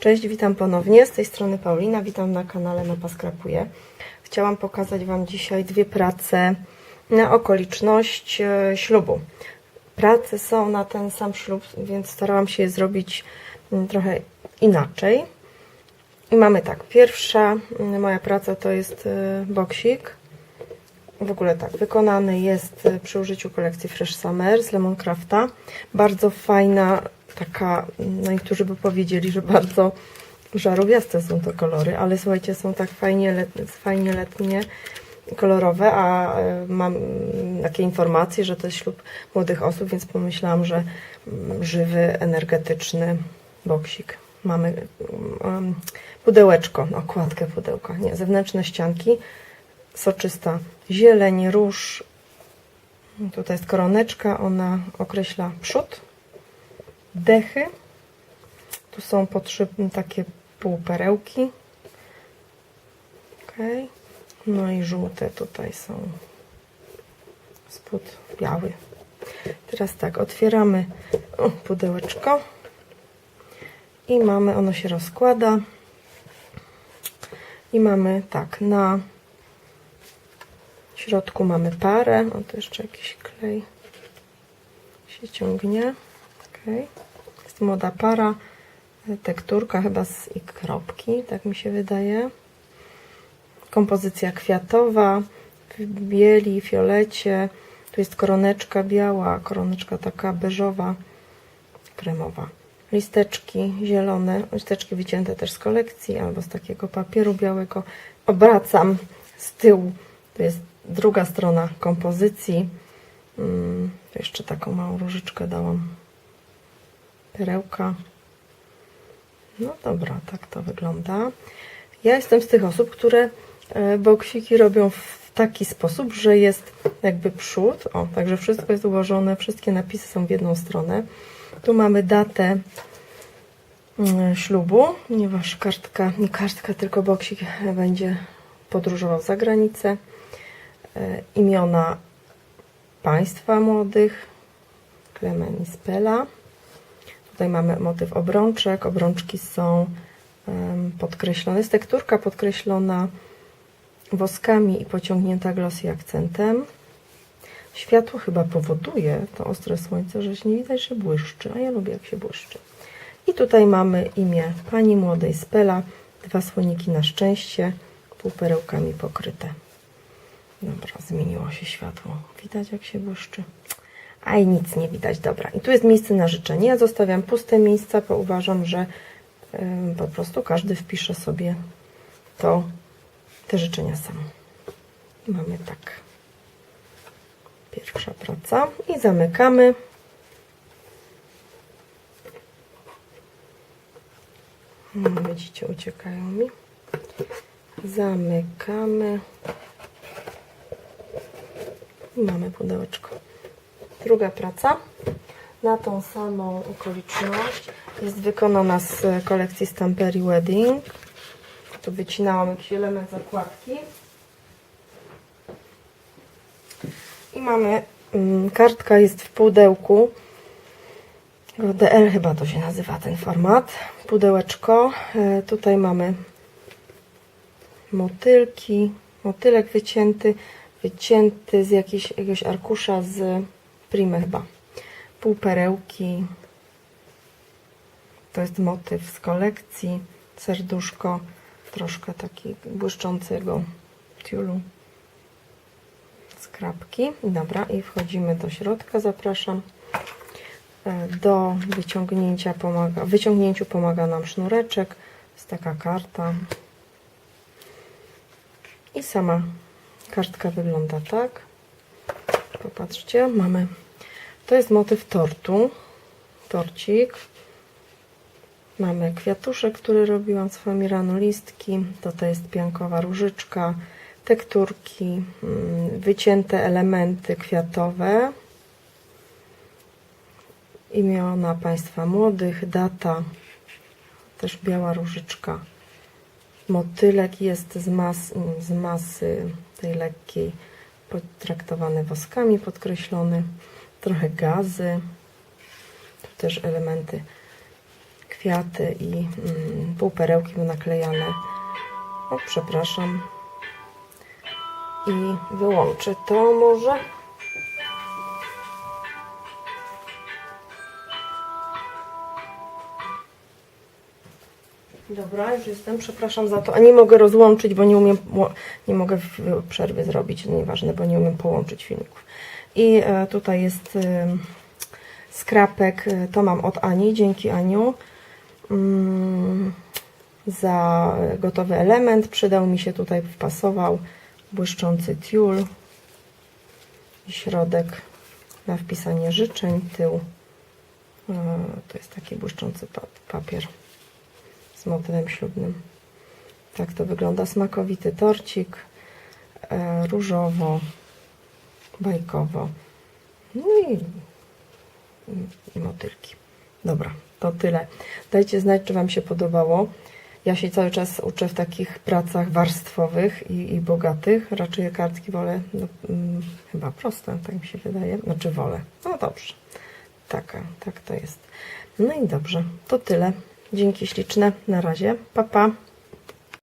Cześć, witam ponownie. Z tej strony Paulina, witam na kanale Mapa Skrapuje. Chciałam pokazać Wam dzisiaj dwie prace na okoliczność e, ślubu. Prace są na ten sam ślub, więc starałam się je zrobić mm, trochę inaczej. I mamy tak, pierwsza mm, moja praca to jest e, boksik. W ogóle tak, wykonany jest e, przy użyciu kolekcji Fresh Summer z Lemoncrafta. Bardzo fajna, taka, no niektórzy by powiedzieli, że bardzo żarowiaste są to kolory, ale słuchajcie, są tak fajnie, fajnie letnie, kolorowe, a e, mam takie informacje, że to jest ślub młodych osób, więc pomyślałam, że mm, żywy, energetyczny boksik. Mamy um, pudełeczko, okładkę pudełka, nie, zewnętrzne ścianki, soczysta zieleń, róż. Tutaj jest koroneczka, ona określa przód, dechy. Tu są potrzebne takie półperełki. Okay. No i żółte tutaj są. Spód biały. Teraz tak, otwieramy pudełeczko i mamy, ono się rozkłada i mamy tak, na środku mamy parę, o to jeszcze jakiś klej się ciągnie, okay. jest młoda para, tekturka chyba z i kropki, tak mi się wydaje, kompozycja kwiatowa, w bieli, fiolecie, tu jest koroneczka biała, koroneczka taka beżowa, kremowa. Listeczki zielone, listeczki wycięte też z kolekcji albo z takiego papieru białego. Obracam z tyłu, to jest druga strona kompozycji. Mm, tu jeszcze taką małą różyczkę dałam. Perełka. No dobra, tak to wygląda. Ja jestem z tych osób, które e, boksiki robią w taki sposób, że jest jakby przód, o, także wszystko jest ułożone, wszystkie napisy są w jedną stronę. Tu mamy datę mm, ślubu, ponieważ kartka, nie kartka, tylko boksik będzie podróżował za granicę. E, imiona państwa młodych, Klemen i Spela. Tutaj mamy motyw obrączek. Obrączki są podkreślone. Jest tekturka podkreślona woskami i pociągnięta glossy akcentem. Światło chyba powoduje to ostre słońce, że się nie widać, że błyszczy, a ja lubię jak się błyszczy. I tutaj mamy imię pani młodej Spela, dwa słoniki na szczęście, półperełkami pokryte. Dobra, zmieniło się światło. Widać jak się błyszczy. A i nic nie widać. Dobra, i tu jest miejsce na życzenie. Ja zostawiam puste miejsca, bo uważam, że ym, po prostu każdy wpisze sobie to, te życzenia sam. Mamy tak. Pierwsza praca i zamykamy. Widzicie, uciekają mi. Zamykamy. I mamy pudełeczko. Druga praca na tą samą okoliczność jest wykonana z kolekcji Stampery Wedding. Tu wycinałam jakiś element zakładki. I mamy, mm, kartka jest w pudełku. DL chyba to się nazywa ten format. Pudełeczko. E, tutaj mamy motylki, motylek wycięty, wycięty z jakiegoś arkusza z Primy chyba. Półperełki. To jest motyw z kolekcji. Serduszko, troszkę taki błyszczącego tiulu. Skrapki. Dobra, i wchodzimy do środka. Zapraszam. E, Do wyciągnięcia pomaga, wyciągnięciu pomaga nam sznureczek. Jest taka karta. I sama kartka wygląda tak. Popatrzcie, mamy. To jest motyw tortu. Torcik. Mamy kwiatuszek, który robiłam swoimi rano listki. To jest piankowa różyczka, tekturki, mm, wycięte elementy kwiatowe. Imiona państwa młodych, data, też biała różyczka. Motylek jest z, mas, z masy tej lekkiej, potraktowany woskami, podkreślony. Trochę gazy. Tu też elementy, kwiaty i mm, półperełki naklejane. O, przepraszam. I wyłączę to może. Dobra, już jestem. Przepraszam za to. A nie mogę rozłączyć, bo nie umiem, nie mogę przerwy zrobić. Nieważne, bo nie umiem połączyć filmików. I e, tutaj jest e, skrapek. e, To mam od Ani. Dzięki Aniu. Mm, za gotowy element. Przydał mi się tutaj, wpasował błyszczący tiul i środek na wpisanie życzeń, tył. To jest taki błyszczący pa- papier z motywem ślubnym. Tak to wygląda. Smakowity torcik, e, różowo, bajkowo. No i, i motylki. Dobra, to tyle. Dajcie znać, czy Wam się podobało. Ja się cały czas uczę w takich pracach warstwowych i, i bogatych. Raczej kartki wolę no, mm, chyba proste, tak mi się wydaje. Znaczy wolę. No dobrze. Taka, tak to jest. No i dobrze, to tyle. Dzięki śliczne. Na razie. Pa, pa.